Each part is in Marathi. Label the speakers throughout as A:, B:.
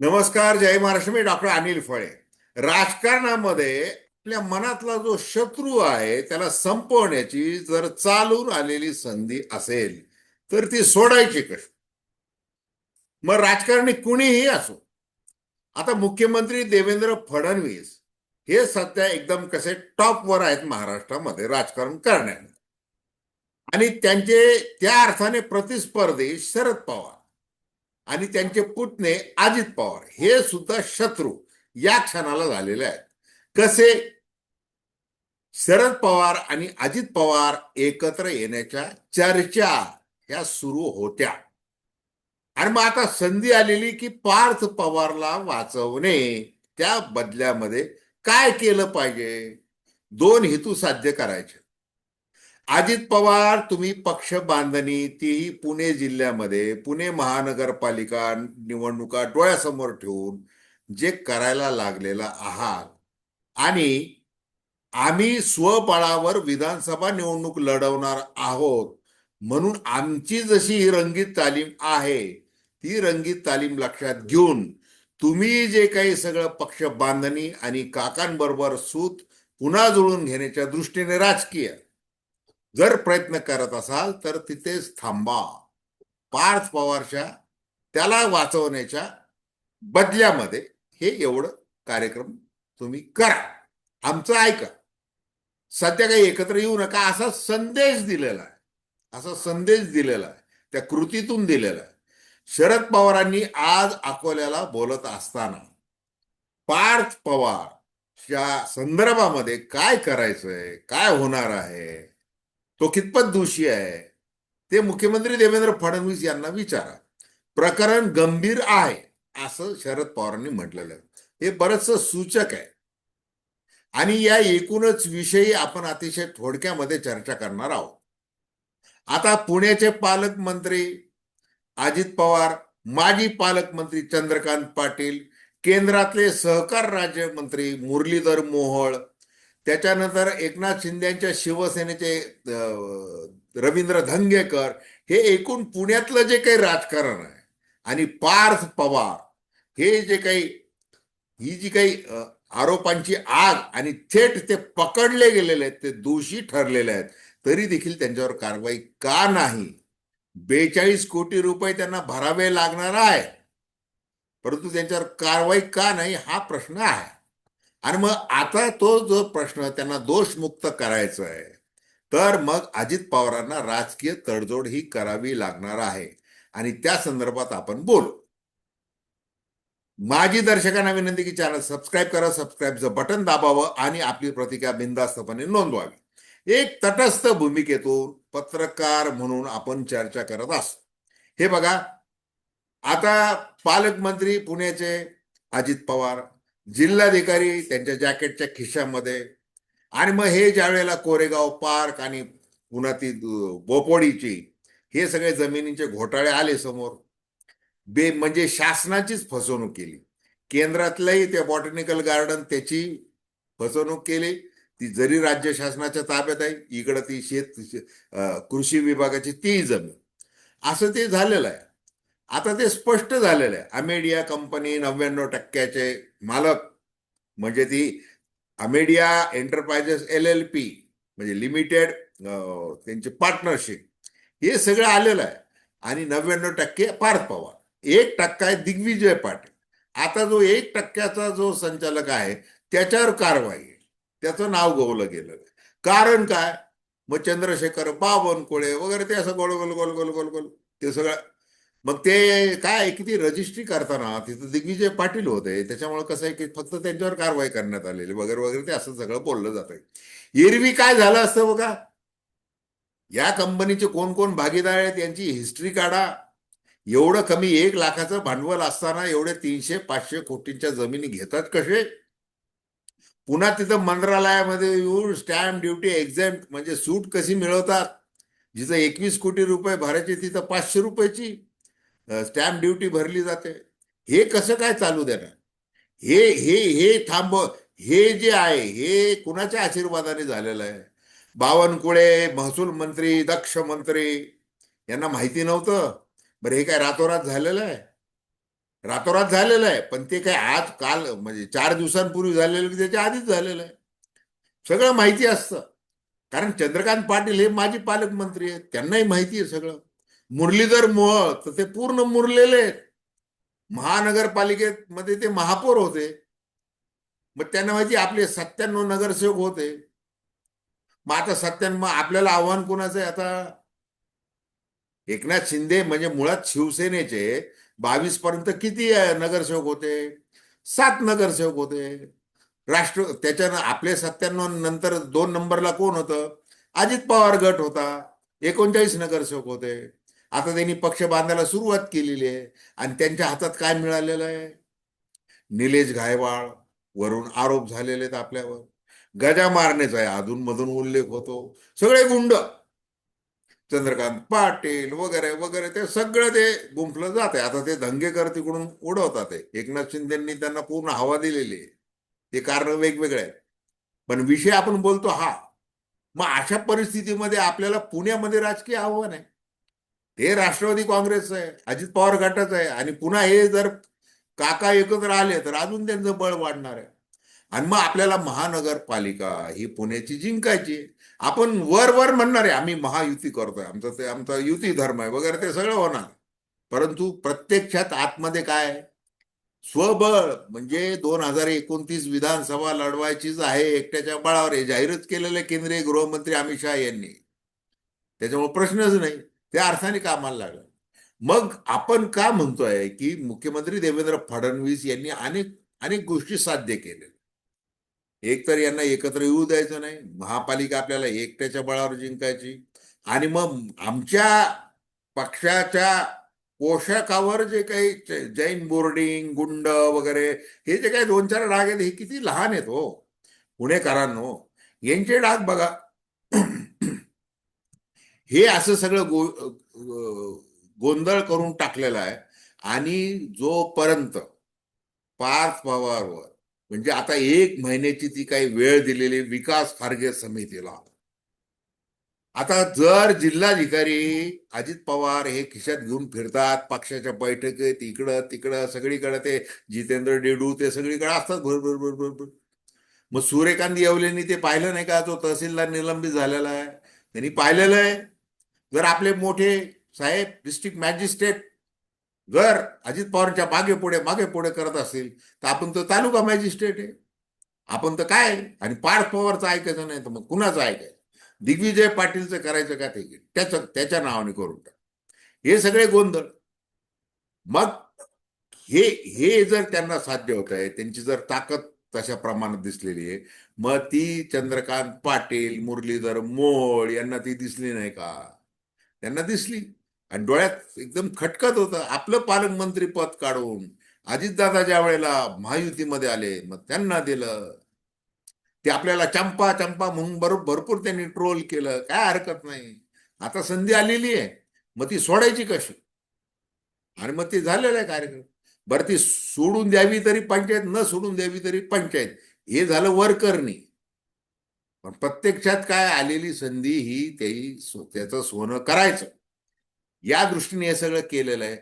A: नमस्कार जय महाराष्ट्र मी डॉक्टर अनिल फळे. राजकारणामध्ये आपल्या मनातला जो शत्रू आहे त्याला संपवण्याची जर चालून आलेली संधी असेल तर ती सोडायची कशी? मग राजकारणी कुणीही असो. आता मुख्यमंत्री देवेंद्र फडणवीस हे सध्या एकदम कसे टॉपवर आहेत महाराष्ट्रामध्ये राजकारण करण्यामध्ये आणि त्यांचे त्या अर्थाने प्रतिस्पर्धी शरद पवार. आणि त्यांचे पुतणे अजित पवार. हे सुद्धा शत्रू या क्षणाला झालेले आहेत. कसे? शरद पवार आणि अजित पवार एकत्र येण्याच्या चर्चा ह्या सुरू होत्या. आणि मग आता संधी आलेली की पार्थ पवारला वाचवणे त्या बदल्यामध्ये काय केलं पाहिजे? दोन हेतू साध्य करायचे. अजित पवार तुम्ही पक्ष बांधणी तीही पुणे जिल्ह्यामध्ये पुणे महानगरपालिका निवडणुका डोळ्यासमोर ठेवून जे करायला लागलेला आहात आणि आम्ही स्वबळावर विधानसभा निवडणूक लढवणार आहोत म्हणून आमची जशी ही रंगीत तालीम आहे ती रंगीत तालीम लक्षात घेऊन तुम्ही जे काही सगळं पक्ष बांधणी आणि काकांबरोबर सूत पुन्हा जुळून घेण्याच्या दृष्टीने राजकीय जर प्रयत्न करत असाल तर तिथेच थांबा. पार्थ पवारच्या त्याला वाचवण्याच्या बदल्यामध्ये हे एवढं कार्यक्रम तुम्ही करा. आमचं ऐका. सध्या काही एकत्र येऊ नका असा संदेश दिलेला आहे. असा संदेश दिलेला आहे. त्या कृतीतून दिलेला आहे. शरद पवारांनी आज अकोल्याला बोलत असताना पार्थ पवारच्या संदर्भामध्ये काय करायचंय काय होणार आहे? तो कितपत दोषी आहे? ते मुख्यमंत्री देवेंद्र फडणवीस यांना विचारा. प्रकरण गंभीर आहे असं शरद पवारांनी म्हटलेलं आहे. हे बरंचसं सूचक आहे. आणि या एकूणच विषयी आपण अतिशय थोडक्यामध्ये चर्चा करणार आहोत. आता पुण्याचे पालकमंत्री अजित पवार माजी पालकमंत्री चंद्रकांत पाटील केंद्रातले सहकार राज्यमंत्री मुरलीधर मोहोळ त्याच्यानंतर एकनाथ शिंदेच्या शिवसेनेचे रवींद्र धंगेकर हे एकूण पुण्यातलं जे काही राजकारण आहे आणि पार्थ पवार हे जे काही ही जी काही आरोपांची आग आणि थेट ते पकडले गेलेले आहेत ते दोषी ठरलेले आहेत तरी देखील त्यांच्यावर कारवाई का नाही? बेचाळीस कोटी रुपये त्यांना भरावे लागणार आहे. परंतु त्यांच्यावर कारवाई का नाही हा प्रश्न आहे. आणि मग आता तो जो प्रश्न त्यांना दोषमुक्त करायचा आहे. तर मग अजित पवारांना राजकीय तडजोड ही करावी लागणार आहे. आणि त्या संदर्भात आपण बोलू. माझी दर्शकांना विनंती की चॅनल सबस्क्राईब करा सबस्क्राईबचं बटन दाबावं आणि आपली प्रतिक्रिया बिंदास्तपणे नोंदवावी. एक तटस्थ भूमिकेतून पत्रकार म्हणून आपण चर्चा करत असतो. हे बघा आता पालकमंत्री पुण्याचे अजित पवार जिल्हाधिकारी त्यांच्या जॅकेटच्या खिशामध्ये. आणि मग हे ज्या वेळेला कोरेगाव पार्क आणि पुन्हा ती बोपोडीची हे सगळे जमिनीचे घोटाळे आले समोर. बे म्हणजे शासनाचीच फसवणूक केली. केंद्रातलंही ते बॉटनिकल गार्डन त्याची फसवणूक केली. ती जरी राज्य शासनाच्या ताब्यात आहे इकडं ती शेत कृषी विभागाची ती जमीन. असं ते झालेलं आहे. आता ते स्पष्ट झालेलं आहे. अमेडिया कंपनी नव्याण्णव टक्क्याचे मालक. म्हणजे ती Amedia enterprises L L P म्हणजे लिमिटेड त्यांची पार्टनरशिप. हे सगळं आलेलं आहे. आणि नव्याण्णव टक्के पार्थ पवार. एक टक्का आहे दिग्विजय पाटील. आता जो एक टक्क्याचा जो संचालक आहे त्याच्यावर कारवाई त्याचं नाव गोवलं गेलं कारण काय? मग चंद्रशेखर बावनकुळे वगैरे ते असं गोल गोल गोल गोल गोल गोल. ते सगळं मग ते काय किती रजिस्ट्री करताना तिथं दिग्विजय पाटील होते. त्याच्यामुळे कसं आहे की फक्त त्यांच्यावर कारवाई करण्यात आलेली. वगैरे वगैरे ते असं सगळं बोललं जात एरवी काय झालं असतं बघा? या कंपनीचे कोण कोण भागीदार आहेत यांची हिस्ट्री काढा. एवढं कमी एक लाखाचं भांडवल असताना एवढे तीनशे पाचशे कोटींच्या जमिनी घेतात कसे? पुन्हा तिथं मंत्रालयामध्ये येऊन स्टॅम्प ड्युटी एक्झाम म्हणजे सूट कशी मिळवतात? जिथं एकवीस कोटी रुपये भरायची तिथं पाचशे रुपयाची. स्टॅम्प ड्युटी भरली जाते. हे कसं काय चालू देणार? हे हे हे थांब हे जे आहे हे कुणाच्या आशीर्वादाने झालेलं आहे? बावनकुळे महसूल मंत्री दक्ष मंत्री यांना माहिती नव्हतं? बरं हे काय रातोरात झालेलं आहे? रातोरात झालेलं आहे पण ते काय आज काल म्हणजे चार दिवसांपूर्वी झालेलं की त्याच्या आधीच झालेलं आहे? सगळं माहिती असतं. कारण चंद्रकांत पाटील हे माजी पालकमंत्री आहेत त्यांनाही माहिती आहे सगळं. मुरलीधर मोहोळ तर ते पूर्ण मुरलेले आहेत. महानगरपालिकेत मध्ये ते महापौर होते. मग त्यांना माहिती आपले सत्त्याण्णव नगरसेवक होते. मग आता सत्त्याण्णव आपल्याला आव्हान कोणाचं आहे आता? एकनाथ शिंदे म्हणजे मुळात शिवसेनेचे बावीस पर्यंत किती नगरसेवक होते? सात नगरसेवक होते. राष्ट्र त्याच्यानं आपले सत्त्याण्णव नंतर दोन नंबरला कोण होतं? अजित पवार गट होता. एकोणचाळीस नगरसेवक होते. आता त्यांनी पक्ष बांधायला सुरुवात केलेली आहे. आणि त्यांच्या हातात काय मिळालेलं आहे? निलेश घायवाळ वरून आरोप झालेले आहेत आपल्यावर. गजा मारण्याचा आहे. अधून मधून उल्लेख होतो. सगळे गुंड. चंद्रकांत पाटील वगैरे वगैरे. ते सगळं ते गुंफलं जात आहे. आता ते दंगेकर तिकडून उडवतात ते एकनाथ शिंदेंनी त्यांना पूर्ण हवा दिलेली आहे. ते कारण वेगवेगळे आहेत. पण विषय आपण बोलतो हा. मग अशा परिस्थितीमध्ये आपल्याला पुण्यामध्ये राजकीय आव्हान आहे. ते राष्ट्रवादी काँग्रेस आहे अजित पवार गटच आहे. आणि पुन्हा हे जर काका एकत्र आले तर अजून त्यांचं बळ वाढणार आहे. आणि मग आपल्याला महानगरपालिका ही पुण्याची जिंकायची आपण वर वर म्हणणार आहे आम्ही महायुती करतोय. आमचं ते आमचा युती धर्म आहे वगैरे ते सगळं होणार परंतु प्रत्यक्षात आतमध्ये काय स्वबळ म्हणजे दोन हजार एकोणतीस विधानसभा लढवायचीच आहे एकट्याच्या बळावर. हे जाहीरच केलेलं केंद्रीय गृहमंत्री अमित शहा यांनी. त्याच्यामुळे प्रश्नच नाही. त्या अर्थाने कामाला लागलं. मग आपण का म्हणतोय की मुख्यमंत्री देवेंद्र फडणवीस यांनी अनेक अनेक गोष्टी साध्य केल्या एक तर यांना एकत्र येऊ द्यायचं नाही. महापालिका आपल्याला एकट्याच्या बळावर जिंकायची. आणि मग आमच्या पक्षाच्या पोशाखावर जे काही जैन बोर्डिंग गुंड वगैरे हे जे काही दोन चार डाग आहेत हे किती लहान आहेत हो. पुणेकरांनो यांचे डाग बघा. हे असं सगळं गो गोंधळ करून टाकलेलं आहे. आणि जोपर्यंत पार्थ पवारवर म्हणजे आता एक महिन्याची ती काही वेळ दिलेली विकास खारगे समितीला. आता जर जिल्हाधिकारी अजित पवार हे खिशात घेऊन फिरतात पक्षाच्या बैठकीत इकडं तिकडं सगळीकडे ते जितेंद्र डेडू ते सगळीकडे असतात भरभर भरभर मग सूर्यकांत येवलेनी ते पाहिलं नाही का? तो तहसीलदार निलंबित झालेला आहे. त्यांनी पाहिलेलं आहे. जर आपले मोठे साहेब डिस्ट्रिक्ट मॅजिस्ट्रेट जर अजित पवारांच्या मागे पुढे मागे पुढे करत असतील तर आपण तर तालुका मॅजिस्ट्रेट आहे. आपण तर काय? आहे? आणि पार्थ पवारचं ऐकायचं नाही तर मग कुणाचं ऐकायचं? दिग्विजय पाटीलचं करायचं का ते? त्याचं त्याच्या नावाने करून टाक. हे सगळे गोंधळ. मग हे हे जर त्यांना साध्य होत आहे त्यांची जर ताकद तशा प्रमाणात दिसलेली आहे मग ती चंद्रकांत पाटील मुरलीधर मोळ यांना ती दिसली नाही का? त्यांना दिसली. आणि डोळ्यात एकदम खटकत होतं. आपलं पालकमंत्री पद काढून अजितदादा ज्या वेळेला महायुतीमध्ये आले मग त्यांना दिलं. ते आपल्याला चंपा चंपा म्हणून बरोबर भरपूर त्यांनी ट्रोल केलं. काय हरकत नाही. आता संधी आलेली आहे. मग ती सोडायची कशी? आणि मग ते झालेलं आहे कार्यक्रम. बरं ती सोडून द्यावी तरी पंचायत न सोडून द्यावी तरी पंचायत. हे झालं वरकरणी. पण प्रत्यक्षात काय आलेली संधी ही तेही त्याचं सोनं करायचं. या दृष्टीने हे सगळं केलेलं आहे.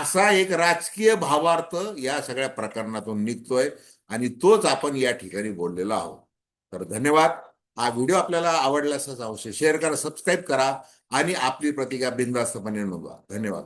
A: असा एक राजकीय भावार्थ या सगळ्या प्रकरणातून निघतोय आणि तोच आपण या ठिकाणी बोललेलो आहोत. तर धन्यवाद. हा व्हिडिओ आपल्याला आवडला असं अवश्य शेअर करा सबस्क्राईब करा आणि आपली प्रतिक्रिया बिनधास्तपणे नोंदवा. धन्यवाद.